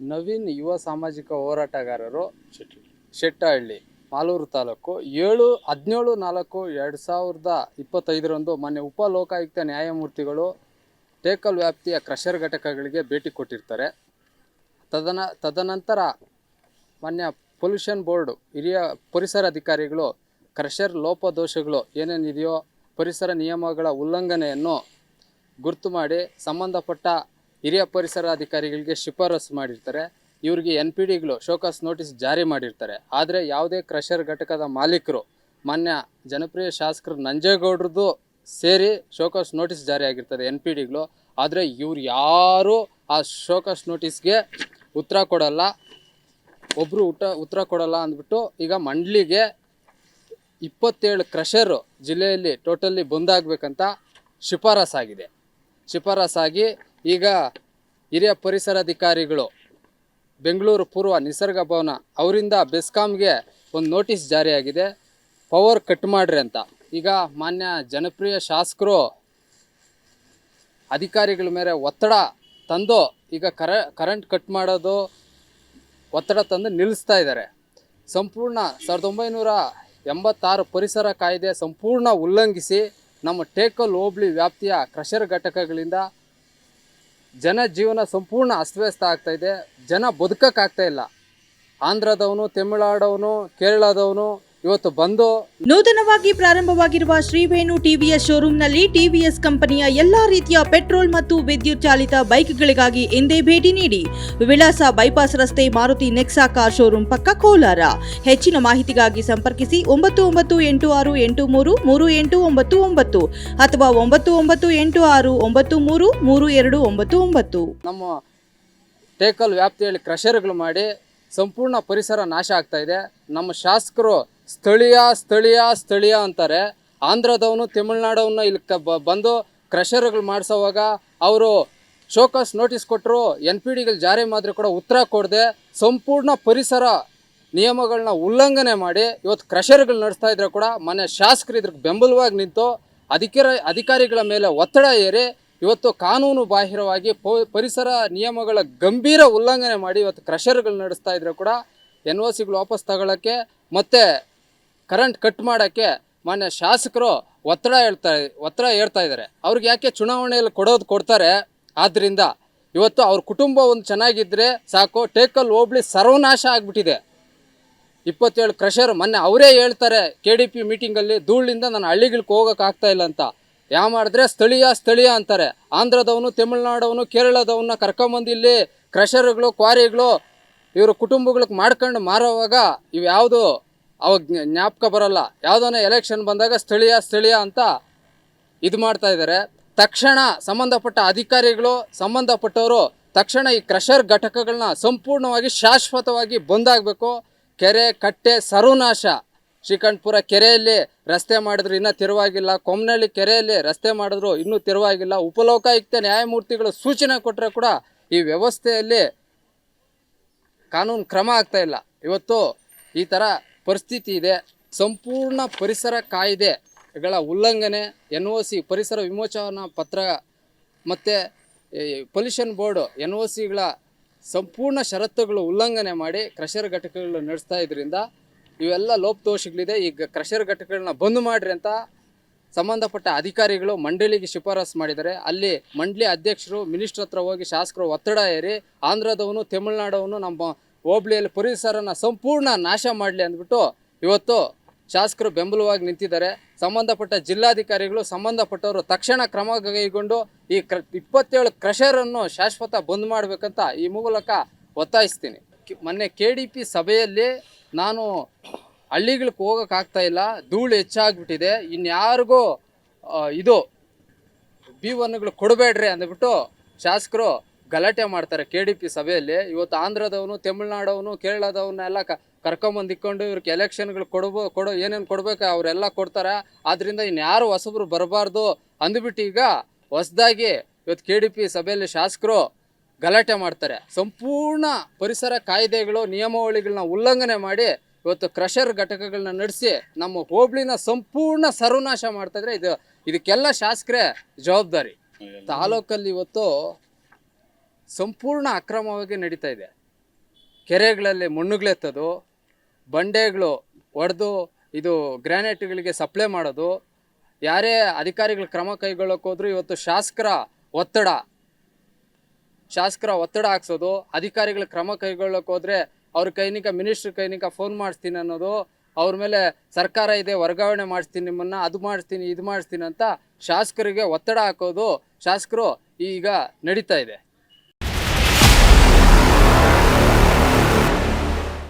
ನವೀನ್ ಯುವ ಸಾಮಾಜಿಕ ಹೋರಾಟಗಾರರು ಶೆಟ್ಟಹಳ್ಳಿ. ಮಾಲೂರು ತಾಲೂಕು ಏಳು ಹದಿನೇಳು ನಾಲ್ಕು ಎರಡು ಸಾವಿರದ ಇಪ್ಪತ್ತೈದರಂದು ಮೊನ್ನೆ ಉಪ ಲೋಕಾಯುಕ್ತ ನ್ಯಾಯಮೂರ್ತಿಗಳು ಟೇಕಲ್ ವ್ಯಾಪ್ತಿಯ ಕ್ರಷರ್ ಘಟಕಗಳಿಗೆ ಭೇಟಿ ಕೊಟ್ಟಿರ್ತಾರೆ. ತದನ ತದನಂತರ ಮಾನ್ಯ ಪೊಲ್ಯೂಷನ್ ಬೋರ್ಡ್ ಹಿರಿಯ ಪರಿಸರ ಅಧಿಕಾರಿಗಳು ಕ್ರಷರ್ ಲೋಪದೋಷಗಳು ಏನೇನಿದೆಯೋ ಪರಿಸರ ನಿಯಮಗಳ ಉಲ್ಲಂಘನೆಯನ್ನು ಗುರ್ತು ಮಾಡಿ ಸಂಬಂಧಪಟ್ಟ ಹಿರಿಯ ಪರಿಸರ ಅಧಿಕಾರಿಗಳಿಗೆ ಶಿಫಾರಸು ಮಾಡಿರ್ತಾರೆ. ಇವರಿಗೆ ಎನ್ ಪಿ ಡಿಗಳು ಶೋಕಾಸ್ ನೋಟಿಸ್ ಜಾರಿ ಮಾಡಿರ್ತಾರೆ. ಆದರೆ ಯಾವುದೇ ಕ್ರಷರ್ ಘಟಕದ ಮಾಲೀಕರು, ಮಾನ್ಯ ಜನಪ್ರಿಯ ಶಾಸಕರು ನಂಜೇಗೌಡ್ರದ್ದು ಸೇರಿ ಶೋಕಾಸ್ ನೋಟಿಸ್ ಜಾರಿ ಆಗಿರ್ತದೆ ಎನ್ ಪಿ ಡಿಗಳು ಆದರೆ ಇವ್ರು ಯಾರೂ ಆ ಶೋಕಾಸ್ ನೋಟಿಸ್ಗೆ ಉತ್ತರ ಕೊಡಲ್ಲ. ಒಬ್ಬರು ಉಟ, ಉತ್ತರ ಕೊಡಲ್ಲ ಅಂದ್ಬಿಟ್ಟು ಈಗ ಮಂಡ್ಲಿಗೆ ಇಪ್ಪತ್ತೇಳು ಕ್ರಷರು ಜಿಲ್ಲೆಯಲ್ಲಿ ಟೋಟಲಿ ಬಂದಾಗಬೇಕಂತ ಶಿಫಾರಸಾಗಿದೆ. ಶಿಫಾರಸಾಗಿ ಈಗ ಹಿರಿಯ ಪರಿಸರಾಧಿಕಾರಿಗಳು ಬೆಂಗಳೂರು ಪೂರ್ವ ನಿಸರ್ಗ ಭವನ, ಅವರಿಂದ ಬೆಸ್ಕಾಮ್ಗೆ ಒಂದು ನೋಟಿಸ್ ಜಾರಿಯಾಗಿದೆ. ಪವರ್ ಕಟ್ ಮಾಡ್ರಿ ಅಂತ. ಈಗ ಮಾನ್ಯ ಜನಪ್ರಿಯ ಶಾಸಕರು ಅಧಿಕಾರಿಗಳ ಮೇಲೆ ಒತ್ತಡ ತಂದು ಈಗ ಕರ, ಕರೆಂಟ್ ಕಟ್ ಮಾಡೋದು ಒತ್ತಡ ತಂದು ನಿಲ್ಲಿಸ್ತಾ ಇದ್ದಾರೆ. ಸಂಪೂರ್ಣ ಸಾವಿರದ ಒಂಬೈನೂರ ಎಂಬತ್ತಾರು ಪರಿಸರ ಕಾಯ್ದೆ ಸಂಪೂರ್ಣ ಉಲ್ಲಂಘಿಸಿ ನಮ್ಮ ಟೇಕಲ್ ಹೋಬಳಿ ವ್ಯಾಪ್ತಿಯ ಕ್ರಷರ್ ಘಟಕಗಳಿಂದ ಜನ ಜೀವನ ಸಂಪೂರ್ಣ ಅಸ್ತವ್ಯಸ್ತ ಆಗ್ತಾ ಇದೆ. ಜನ ಬದುಕಕ್ಕಾಗ್ತಾ ಇಲ್ಲ. ಆಂಧ್ರದವನು ತಮಿಳುನಾಡವನು ಕೇರಳದವನು ಇವತ್ತು ಬಂದು ನೂತನವಾಗಿ ಪ್ರಾರಂಭವಾಗಿರುವ ಶ್ರೀವೇಣು ಟಿವಿಎಸ್ ಶೋರೂಮ್ನಲ್ಲಿ ಟಿವಿಎಸ್ ಕಂಪನಿಯ ಎಲ್ಲಾ ರೀತಿಯ ಪೆಟ್ರೋಲ್ ಮತ್ತು ವಿದ್ಯುತ್ ಚಾಲಿತ ಬೈಕ್ಗಳಿಗಾಗಿ ಎಂದೇ ಭೇಟಿ ನೀಡಿ ವಿಳಾಸ ಬೈಪಾಸ್ ರಸ್ತೆ ಮಾರುತಿ ನೆಕ್ಸಾ ಕಾರ್ ಶೋರೂಮ್ ಪಕ್ಕ ಕೋಲಾರ. ಹೆಚ್ಚಿನ ಮಾಹಿತಿಗಾಗಿ ಸಂಪರ್ಕಿಸಿ ಒಂಬತ್ತು ಒಂಬತ್ತು ಎಂಟು ಆರು ಎಂಟು ಮೂರು ಮೂರು ಎಂಟು ಒಂಬತ್ತು ಒಂಬತ್ತು ಅಥವಾ ಒಂಬತ್ತು ಒಂಬತ್ತು ಎಂಟು ಆರು ಒಂಬತ್ತು ಮೂರು ಮೂರು ಎರಡು ಒಂಬತ್ತು ಒಂಬತ್ತು. ನಮ್ಮ ಟೇಕಲ್ ವ್ಯಾಪ್ತಿಯಲ್ಲಿ ಕ್ರಷರ್ಗಳು ಮಾಡಿ ಸಂಪೂರ್ಣ ಪರಿಸರ ನಾಶ ಆಗ್ತಾ ಇದೆ. ನಮ್ಮ ಶಾಸಕರು ಸ್ಥಳೀಯ ಸ್ಥಳೀಯ ಸ್ಥಳೀಯ ಅಂತಾರೆ. ಆಂಧ್ರದವನು ತಮಿಳ್ನಾಡವನ್ನ ಇಲ್ಲಿ ಕ ಬಂದು ಕ್ರಷರ್ಗಳು ಮಾಡಿಸೋವಾಗ ಅವರು ಶೋಕಾಸ್ ನೋಟಿಸ್ ಕೊಟ್ಟರು ಎನ್ ಪಿ ಡಿಗಳು ಜಾರಿ ಮಾಡಿದ್ರೆ ಕೂಡ ಉತ್ತರ ಕೊಡದೆ, ಸಂಪೂರ್ಣ ಪರಿಸರ ನಿಯಮಗಳನ್ನ ಉಲ್ಲಂಘನೆ ಮಾಡಿ ಇವತ್ತು ಕ್ರಷರ್ಗಳು ನಡೆಸ್ತಾ ಇದ್ರೆ ಕೂಡ ಮನೆ ಶಾಸಕರು ಇದ್ರಿಗೆ ಬೆಂಬಲವಾಗಿ ನಿಂತು ಅಧಿಕಾರ, ಅಧಿಕಾರಿಗಳ ಮೇಲೆ ಒತ್ತಡ ಏರಿ ಇವತ್ತು ಕಾನೂನು ಬಾಹಿರವಾಗಿ ಪರಿಸರ ನಿಯಮಗಳ ಗಂಭೀರ ಉಲ್ಲಂಘನೆ ಮಾಡಿ ಇವತ್ತು ಕ್ರಷರ್ಗಳು ನಡೆಸ್ತಾ ಇದ್ರೆ ಕೂಡ ಎನ್ ಓ ಸಿಗಳು ವಾಪಸ್ ತಗೊಳ್ಳೋಕ್ಕೆ ಮತ್ತು ಕರೆಂಟ್ ಕಟ್ ಮಾಡೋಕ್ಕೆ ಮಾನ್ಯ ಶಾಸಕರು ಒತ್ತಡ ಹೇಳ್ತಾ ಒತ್ತಡ ಹೇಳ್ತಾ ಇದ್ದಾರೆ. ಅವ್ರಿಗೆ ಯಾಕೆ ಚುನಾವಣೆಯಲ್ಲಿ ಕೊಡೋದು ಕೊಡ್ತಾರೆ? ಆದ್ದರಿಂದ ಇವತ್ತು ಅವ್ರ ಕುಟುಂಬ ಒಂದು ಚೆನ್ನಾಗಿದ್ದರೆ ಸಾಕು ಟೇಕಲ್ ಹೋಬಳಿ ಸರ್ವನಾಶ ಆಗಿಬಿಟ್ಟಿದೆ. ಇಪ್ಪತ್ತೇಳು ಕ್ರಷರ್ ಮೊನ್ನೆ ಅವರೇ ಹೇಳ್ತಾರೆ ಕೆ ಡಿ ಪಿ ಮೀಟಿಂಗಲ್ಲಿ ಧೂಳಿಂದ ನಾನು ಹಳ್ಳಿಗಳಿಗೆ ಹೋಗೋಕ್ಕಾಗ್ತಾ ಇಲ್ಲ ಅಂತ. ಯಾವ ಮಾಡಿದ್ರೆ ಸ್ಥಳೀಯ ಸ್ಥಳೀಯ ಅಂತಾರೆ. ಆಂಧ್ರದವನು, ತಮಿಳ್ನಾಡವನು, ಕೇರಳದವನ್ನ ಕರ್ಕೊಂಬಂದು ಇಲ್ಲಿ ಕ್ರಷರ್ಗಳು ಕ್ವಾರಿಗಳು ಇವರು ಕುಟುಂಬಗಳಿಗೆ ಮಾಡ್ಕೊಂಡು ಮಾರೋವಾಗ ಇವು ಯಾವುದು ಅವಾಗ ಜ್ಞ- ಜ್ಞಾಪಕ ಬರೋಲ್ಲ. ಯಾವುದೋ ಎಲೆಕ್ಷನ್ ಬಂದಾಗ ಸ್ಥಳೀಯ ಸ್ಥಳೀಯ ಅಂತ ಇದು ಮಾಡ್ತಾ ಇದ್ದಾರೆ ತಕ್ಷಣ ಸಂಬಂಧಪಟ್ಟ ಅಧಿಕಾರಿಗಳು, ಸಂಬಂಧಪಟ್ಟವರು ತಕ್ಷಣ ಈ ಕ್ರಷರ್ ಘಟಕಗಳನ್ನ ಸಂಪೂರ್ಣವಾಗಿ ಶಾಶ್ವತವಾಗಿ ಬಂದಾಗಬೇಕು. ಕೆರೆ, ಕಟ್ಟೆ, ಸರ್ವನಾಶ. ಶ್ರೀಕಂಠಪುರ ಕೆರೆಯಲ್ಲಿ ರಸ್ತೆ ಮಾಡಿದ್ರು, ಇನ್ನೂ ತಿರುವಾಗಿಲ್ಲ. ಕೊಮ್ಮನಹಳ್ಳಿ ಕೆರೆಯಲ್ಲಿ ರಸ್ತೆ ಮಾಡಿದ್ರು, ಇನ್ನೂ ತಿರುವಾಗಿಲ್ಲ. ಉಪಲೋಕಾಯುಕ್ತ ನ್ಯಾಯಮೂರ್ತಿಗಳು ಸೂಚನೆ ಕೊಟ್ಟರೆ ಕೂಡ ಈ ವ್ಯವಸ್ಥೆಯಲ್ಲಿ ಕಾನೂನು ಕ್ರಮ ಆಗ್ತಾ ಇಲ್ಲ. ಇವತ್ತು ಈ ಥರ ಪರಿಸ್ಥಿತಿ ಇದೆ. ಸಂಪೂರ್ಣ ಪರಿಸರ ಕಾಯ್ದೆಗಳ ಉಲ್ಲಂಘನೆ ಎನ್ ಒ ಸಿ ಪರಿಸರ ವಿಮೋಚನಾ ಪತ್ರ ಮತ್ತು ಪೊಲ್ಯೂಷನ್ ಬೋರ್ಡು ಎನ್ ಒ ಸಿಗಳ ಸಂಪೂರ್ಣ ಷರತ್ತುಗಳು ಉಲ್ಲಂಘನೆ ಮಾಡಿ ಕ್ರಷರ್ ಘಟಕಗಳು ನಡೆಸ್ತಾ ಇದರಿಂದ ಇವೆಲ್ಲ ಲೋಪದೋಷಗಳಿದೆ. ಈಗ ಕ್ರಷರ್ ಘಟಕಗಳನ್ನ ಬಂದ್ ಮಾಡಿರಿ ಅಂತ ಸಂಬಂಧಪಟ್ಟ ಅಧಿಕಾರಿಗಳು ಮಂಡಳಿಗೆ ಶಿಫಾರಸು ಮಾಡಿದ್ದಾರೆ. ಅಲ್ಲಿ ಮಂಡಳಿ ಅಧ್ಯಕ್ಷರು ಮಿನಿಸ್ಟ್ರ್ ಹತ್ರ ಹೋಗಿ ಶಾಸಕರು ಒತ್ತಡ ಏರಿ ಆಂಧ್ರದವನು, ತಮಿಳುನಾಡವನು ನಮ್ಮ ಹೋಬಳಿಯಲ್ಲಿ ಪರಿಸರನ ಸಂಪೂರ್ಣ ನಾಶ ಮಾಡಲಿ ಅಂದ್ಬಿಟ್ಟು ಇವತ್ತು ಶಾಸಕರು ಬೆಂಬಲವಾಗಿ ನಿಂತಿದ್ದಾರೆ. ಸಂಬಂಧಪಟ್ಟ ಜಿಲ್ಲಾಧಿಕಾರಿಗಳು, ಸಂಬಂಧಪಟ್ಟವರು ತಕ್ಷಣ ಕ್ರಮ ಕೈಗೊಂಡು ಈ ಕ್ರ, ಇಪ್ಪತ್ತೇಳು ಕ್ರಷರನ್ನು ಶಾಶ್ವತ ಬಂದ್ ಮಾಡಬೇಕಂತ ಈ ಮೂಲಕ ಒತ್ತಾಯಿಸ್ತೀನಿ. ಮೊನ್ನೆ ಕೆ ಡಿ ಪಿ ಸಭೆಯಲ್ಲಿ ನಾನು ಹಳ್ಳಿಗಳಿಗೆ ಹೋಗೋಕ್ಕಾಗ್ತಾ ಇಲ್ಲ, ಧೂಳು ಹೆಚ್ಚಾಗ್ಬಿಟ್ಟಿದೆ, ಇನ್ಯಾರಿಗೂ ಇದು ಬಿ ಒನ್ಗಳು ಕೊಡಬೇಡ್ರಿ ಅಂದ್ಬಿಟ್ಟು ಶಾಸಕರು ಗಲಾಟೆ ಮಾಡ್ತಾರೆ ಕೆ ಡಿ ಪಿ ಸಭೆಯಲ್ಲಿ. ಇವತ್ತು ಆಂಧ್ರದವನು ತಮಿಳ್ನಾಡವನು ಕೇರಳದವನ್ನೆಲ್ಲ ಕ ಕರ್ಕೊಂಬಂದು ಇಕ್ಕೊಂಡು ಇವ್ರಿಗೆ ಎಲೆಕ್ಷನ್ಗಳು ಕೊಡಬೋ ಕೊಡೋ ಏನೇನು ಕೊಡ್ಬೇಕು ಅವರೆಲ್ಲ ಕೊಡ್ತಾರೆ. ಆದ್ದರಿಂದ ಇನ್ಯಾರು ಹೊಸಬ್ರು ಬರಬಾರ್ದು ಅಂದ್ಬಿಟ್ಟು ಈಗ ಹೊಸದಾಗಿ ಇವತ್ತು ಕೆ ಡಿ ಪಿ ಸಭೆಯಲ್ಲಿ ಶಾಸಕರು ಗಲಾಟೆ ಮಾಡ್ತಾರೆ. ಸಂಪೂರ್ಣ ಪರಿಸರ ಕಾಯ್ದೆಗಳು ನಿಯಮಾವಳಿಗಳನ್ನ ಉಲ್ಲಂಘನೆ ಮಾಡಿ ಇವತ್ತು ಕ್ರಷರ್ ಘಟಕಗಳನ್ನ ನಡೆಸಿ ನಮ್ಮ ಹೋಬಳಿನ ಸಂಪೂರ್ಣ ಸರ್ವನಾಶ ಮಾಡ್ತಾ ಇದ್ರೆ ಇದು ಇದಕ್ಕೆಲ್ಲ ಶಾಸಕರೇ ಜವಾಬ್ದಾರಿ. ತಾಲೂಕಲ್ಲಿ ಇವತ್ತು ಸಂಪೂರ್ಣ ಅಕ್ರಮವಾಗಿ ನಡೀತಾ ಇದೆ. ಕೆರೆಗಳಲ್ಲಿ ಮಣ್ಣುಗಳೆತ್ತೋದು ಬಂಡೆಗಳು ಒಡೆದು, ಇದು ಗ್ರಾನೈಟ್ಗಳಿಗೆ ಸಪ್ಲೈ ಮಾಡೋದು, ಯಾರೇ ಅಧಿಕಾರಿಗಳು ಕ್ರಮ ಕೈಗೊಳ್ಳೋಕೆ ಹೋದ್ರು ಇವತ್ತು ಶಾಸಕರ ಒತ್ತಡ ಶಾಸಕರ ಒತ್ತಡ ಹಾಕ್ಸೋದು, ಅಧಿಕಾರಿಗಳು ಕ್ರಮ ಕೈಗೊಳ್ಳೋಕೆ ಹೋದ್ರೆ ಅವ್ರ ಕೈನಿಕ ಮಿನಿಸ್ಟ್ರ್ ಕೈನಿಕ ಫೋನ್ ಮಾಡಿಸ್ತೀನಿ ಅನ್ನೋದು, ಅವ್ರ ಮೇಲೆ ಸರ್ಕಾರ ಇದೆ, ವರ್ಗಾವಣೆ ಮಾಡಿಸ್ತೀನಿ ನಿಮ್ಮನ್ನು, ಅದು ಮಾಡಿಸ್ತೀನಿ, ಇದು ಮಾಡಿಸ್ತೀನಿ ಅಂತ ಶಾಸಕರಿಗೆ ಒತ್ತಡ ಹಾಕೋದು, ಶಾಸಕರು ಈಗ ನಡೀತಾ ಇದೆ.